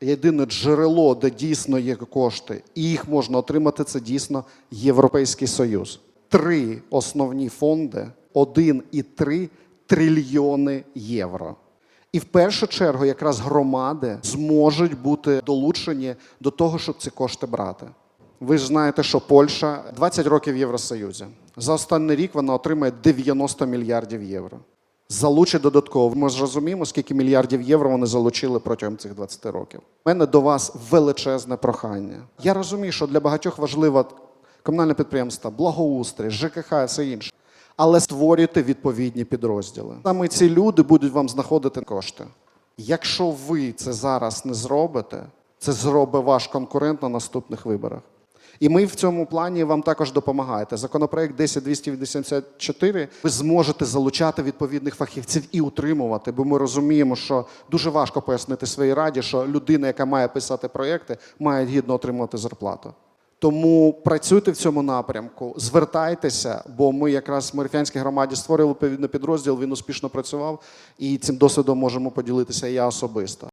єдине джерело, де дійсно є кошти, і їх можна отримати, це дійсно Європейський Союз. Три основні фонди 1,3 трильйони євро. І в першу чергу якраз громади зможуть бути долучені до того, щоб ці кошти брати. Ви ж знаєте, що Польща 20 років в Євросоюзі. За останній рік вона отримає 90 мільярдів євро. Залучить додатково. Ми ж розуміємо, скільки мільярдів євро вони залучили протягом цих 20 років. У мене до вас величезне прохання. Я розумію, що для багатьох важливо комунальне підприємство, благоустрій, ЖКХ все інше. Але створюйте відповідні підрозділи. Саме ці люди будуть вам знаходити кошти. Якщо ви це зараз не зробите, це зробить ваш конкурент на наступних виборах. І ми в цьому плані вам також допомагаєте. Законопроект 10284 ви зможете залучати відповідних фахівців і утримувати, бо ми розуміємо, що дуже важко пояснити своїй раді, що людина, яка має писати проєкти, має гідно отримувати зарплату. Тому працюйте в цьому напрямку, звертайтеся, бо ми якраз в Морфянській громаді створили відповідний підрозділ, він успішно працював, і цим досвідом можемо поділитися я особисто.